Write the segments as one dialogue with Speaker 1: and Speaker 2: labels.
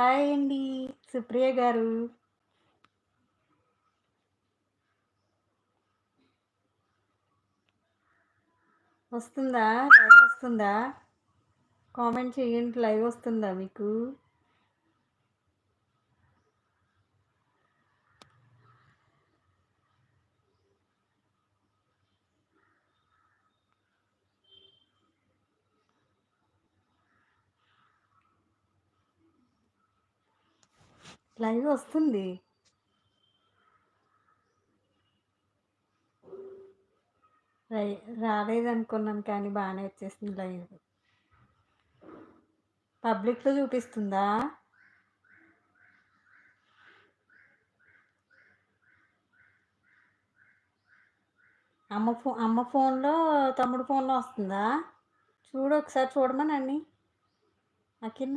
Speaker 1: Hi అండి సుప్రియ గారు. వస్తుందా? లైవ్ వస్తుందా? కామెంట్ చేయండి లైవ్ వస్తుందా మీకు? లైవ్ వస్తుంది. రాలేదనుకున్నాను కానీ బాగానే వచ్చేసింది లైవ్ పబ్లిక్లో చూపిస్తుందా? అమ్మ ఫో అమ్మ ఫోన్లో తమ్ముడు ఫోన్లో వస్తుందా? చూడు ఒకసారి చూడమనండి. అకిన్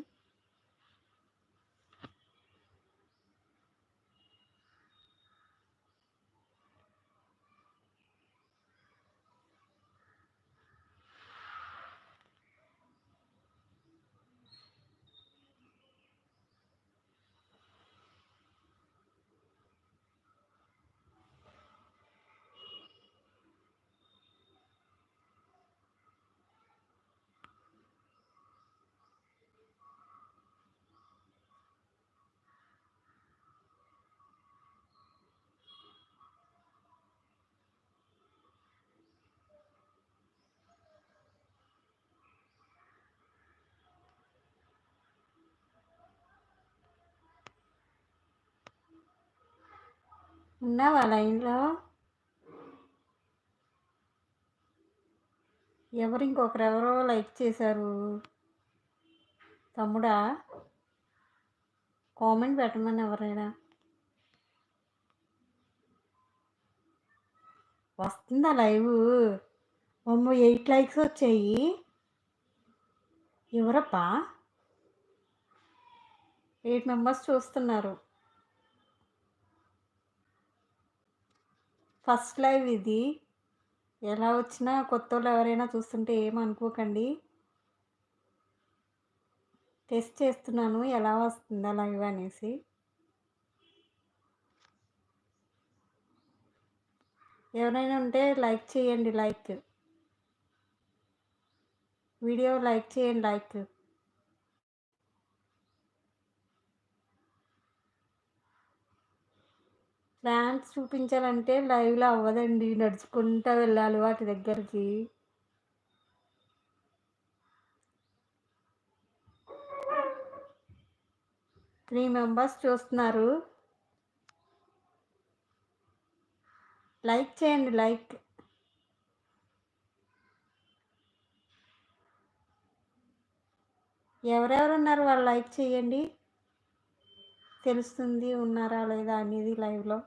Speaker 1: ఉన్నావా లైన్లో? ఎవరు ఇంకొకరు ఎవరో లైక్ చేశారు? తమ్ముడా? కామెంట్ పెట్టమని ఎవరైనా. వస్తుందా లైవ్? అమ్మో ఎయిట్ లైక్స్ వచ్చాయి. ఎవరప్పా ఎయిట్ మెంబర్స్ చూస్తున్నారు. ఫస్ట్ లైవ్ ఇది. ఎలా వచ్చినా కొత్త వాళ్ళు ఎవరైనా చూస్తుంటే ఏమనుకోకండి టెస్ట్ చేస్తున్నాను ఎలా వస్తుందా లైవ్ అనేసి. ఎవరైనా ఉంటే లైక్ చేయండి లైక్. వీడియో లైక్ చేయండి లైక్. ప్లాంట్స్ చూపించాలంటే లైవ్లో అవ్వదండి. నడుచుకుంటూ వెళ్ళాలి వాటి దగ్గరికి. త్రీ మెంబర్స్ చూస్తున్నారు. లైక్ చేయండి లైక్. ఎవరెవరు ఉన్నారు వాళ్ళు లైక్ చేయండి. తెలుస్తుంది ఉన్నారా లేదా అనేది లైవ్లో.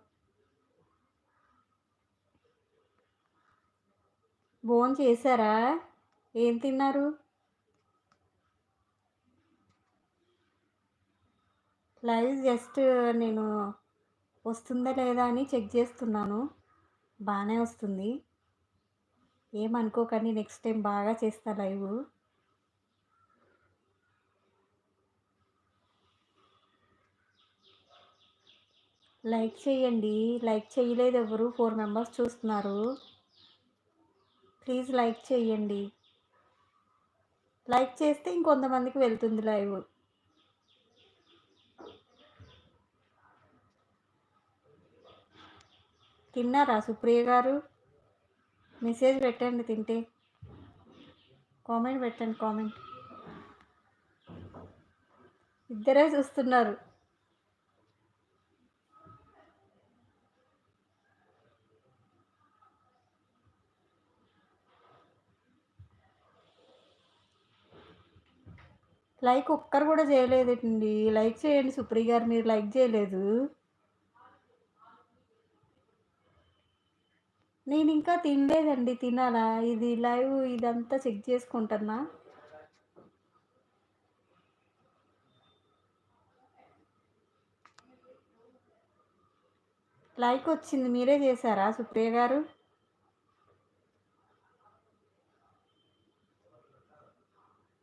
Speaker 1: భోజనం చేశారా? ఏం తిన్నారు? లైవ్ జస్ట్ నేను వస్తుందా లేదా అని చెక్ చేస్తున్నాను. బాగానే వస్తుంది. ఏమనుకోకండి నెక్స్ట్ టైం బాగా చేస్తా లైవ్. లైక్ చేయండి. లైక్ చేయలేదు ఎవరు. ఫోర్ మెంబర్స్ చూస్తున్నారు. ప్లీజ్ లైక్ చేయండి. లైక్ చేస్తే ఇంకొంతమందికి వెళ్తుంది లైవ్. తిన్నారా సుప్రియ గారు? మెసేజ్ పెట్టండి తింటే. కామెంట్ పెట్టండి కామెంట్. ఇద్దరే చూస్తున్నారు. లైక్ ఒక్కరు కూడా చేయలేదండి లైక్ చేయండి సుప్రియ గారు మీరు లైక్ చేయలేదు. నేను ఇంకా తినలేదండి తినాలా? ఇది లైవ్ ఇదంతా చెక్ చేసుకుంటున్నా. లైక్ వచ్చింది మీరే చేశారా సుప్రియ గారు?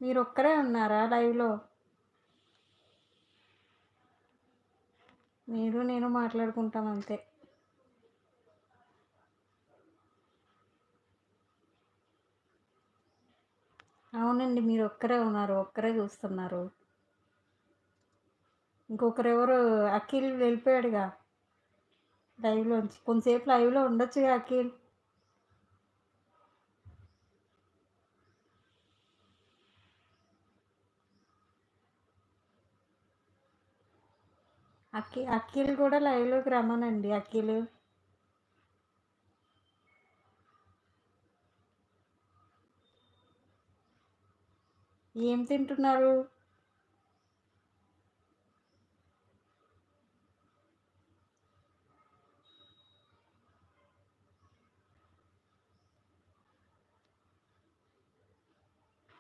Speaker 1: మీరు ఒక్కరే ఉన్నారా లైవ్లో? మీరు నేను మాట్లాడుకుంటాం అంతే. అవునండి మీరు ఒక్కరే ఉన్నారు ఒక్కరే చూస్తున్నారు. ఇంకొకరెవరు? అఖిల్ వెళ్ళిపోయాడుగా లైవ్లోంచి. కొంతసేపు లైవ్లో ఉండొచ్చుగా అఖిల్. అఖి అఖిల్ కూడా లైవ్లోకి రమ్మనండి అఖిల్. ఏం తింటున్నారు?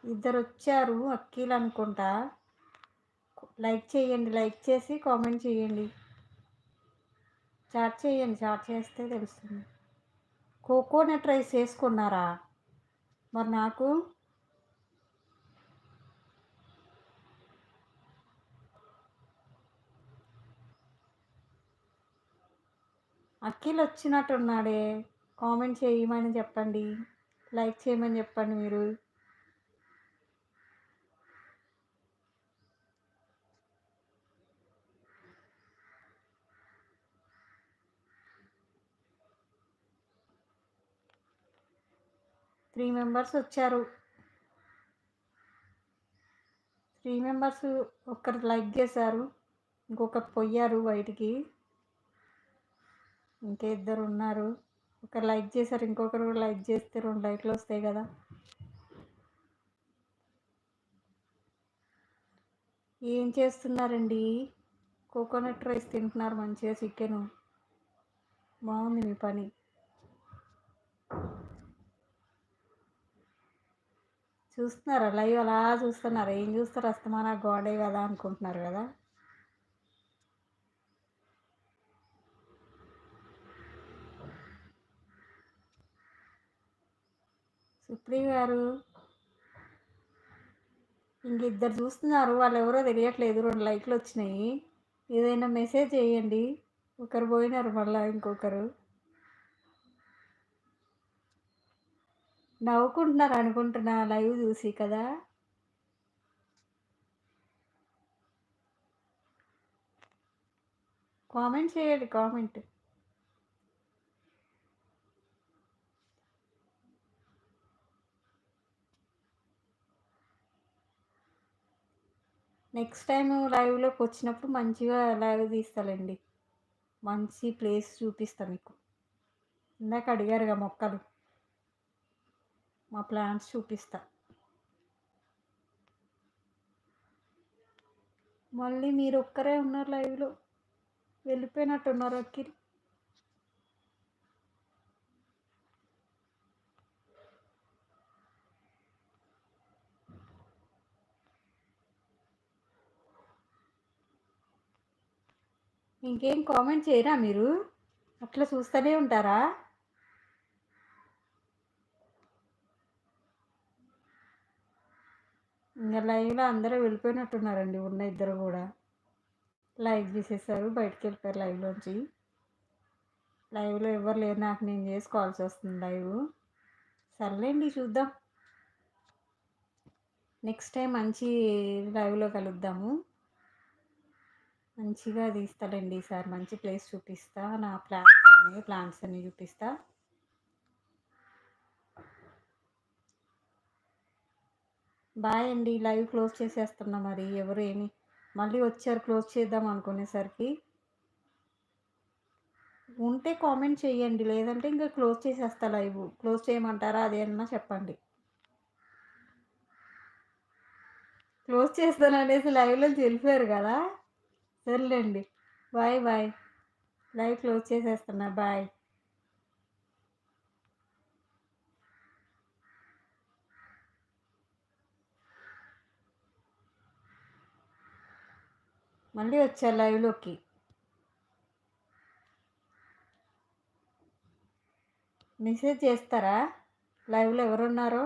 Speaker 1: ఇద్దరు వచ్చారు అక్కీలు అనుకుంటా. లైక్ చేయండి లైక్ చేసి కామెంట్ చేయండి. చాట్ చేయండి చాట్ చేస్తే తెలుస్తుంది. కోకోనట్ రైస్ వేసుకున్నారా? మరి నాకు అఖిల్ వచ్చినట్టున్నాడే. కామెంట్ చేయమని చెప్పండి. లైక్ చేయమని చెప్పండి మీరు. త్రీ మెంబర్స్ వచ్చారు. త్రీ మెంబర్స్ ఒక్కరు లైక్ చేశారు ఇంకొకరు పోయారు బయటికి. ఇంకా ఇద్దరు ఉన్నారు. ఒకరు లైక్ చేశారు ఇంకొకరు లైక్ చేస్తే రెండు లైట్లు వస్తాయి కదా. ఏం చేస్తున్నారండి? కోకోనట్ రైస్ తింటున్నారు మంచిగా చికెను. బాగుంది మీ పని. చూస్తున్నారా లైవ్ అలా చూస్తున్నారు. ఏం చూస్తారు? అస్తమాన గోడే కదా అనుకుంటున్నారు కదా? సుప్రీం గారు ఇంక ఇద్దరు చూస్తున్నారు. వాళ్ళు ఎవరో తెలియట్లేదు. రెండు లైక్లు వచ్చినాయి. ఏదైనా మెసేజ్ చేయండి. ఒకరు పోయినారు మళ్ళీ ఇంకొకరు. నవ్వుకుంటున్నారు అనుకుంటున్నా లైవ్ చూసి కదా. కామెంట్ చేయండి కామెంట్. నెక్స్ట్ టైం లైవ్లోకి వచ్చినప్పుడు మంచిగా లైవ్ తీస్తాలండి. మంచి ప్లేస్ చూపిస్తాను మీకు. ఇందాక అడిగారుగా మొక్కలు. మా ప్లాంట్స్ చూపిస్తా. మళ్ళీ మీరు ఒక్కరే ఉన్నారు లైవ్లో. వెళ్ళిపోయినట్టున్నారు అక్కిరి ఇంకేం కామెంట్ చేయరా మీరు? అట్లా చూస్తూనే ఉంటారా? ఇంకా లైవ్లో అందరూ వెళ్ళిపోయినట్టున్నారండి ఉన్న ఇద్దరు కూడా. లైవ్ తీసేసారు బయటకు వెళ్ళిపోయారు లైవ్లోంచి. లైవ్లో ఎవరు లేరు నాకు నేను చేసుకోవాల్సి వస్తుంది లైవ్. సర్లేండి చూద్దాం. నెక్స్ట్ టైం మంచి లైవ్లో కలుద్దాము. మంచిగా తీస్తానండి ఈసారి మంచి ప్లేస్ చూపిస్తా నా ప్లాన్స్ ఉన్నాయి ప్లాంట్స్ అన్ని చూపిస్తా. బాయ్ అండి లైవ్ క్లోజ్ చేసేస్తున్నా మరి. ఎవరు ఏమి? మళ్ళీ వచ్చారు క్లోజ్ చేద్దాం అనుకునేసరికి. ఉంటే కామెంట్ చేయండి లేదంటే ఇంకా క్లోజ్ చేసేస్తా లైవ్. క్లోజ్ చేయమంటారా అదేమన్నా చెప్పండి. క్లోజ్ చేస్తాను అనేసి లైవ్లో తెలిపారు కదా. సర్లేండి. Bye bye. లైవ్ క్లోజ్ చేసేస్తున్నా బాయ్. మళ్ళీ వచ్చారు లైవ్లోకి? మెసేజ్ చేస్తారా? లైవ్లో ఎవరున్నారో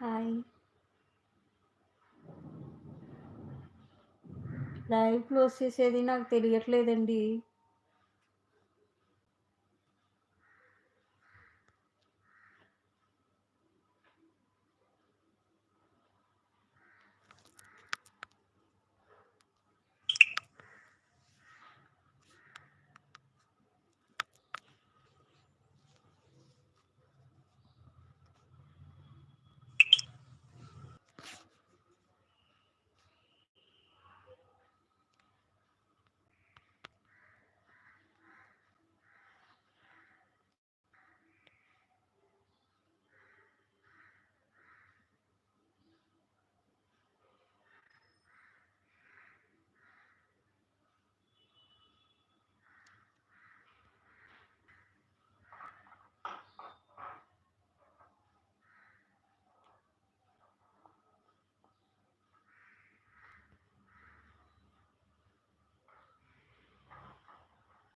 Speaker 1: హాయ్. లైవ్ క్లోజ్ చేసేది నాకు తెలియట్లేదండి.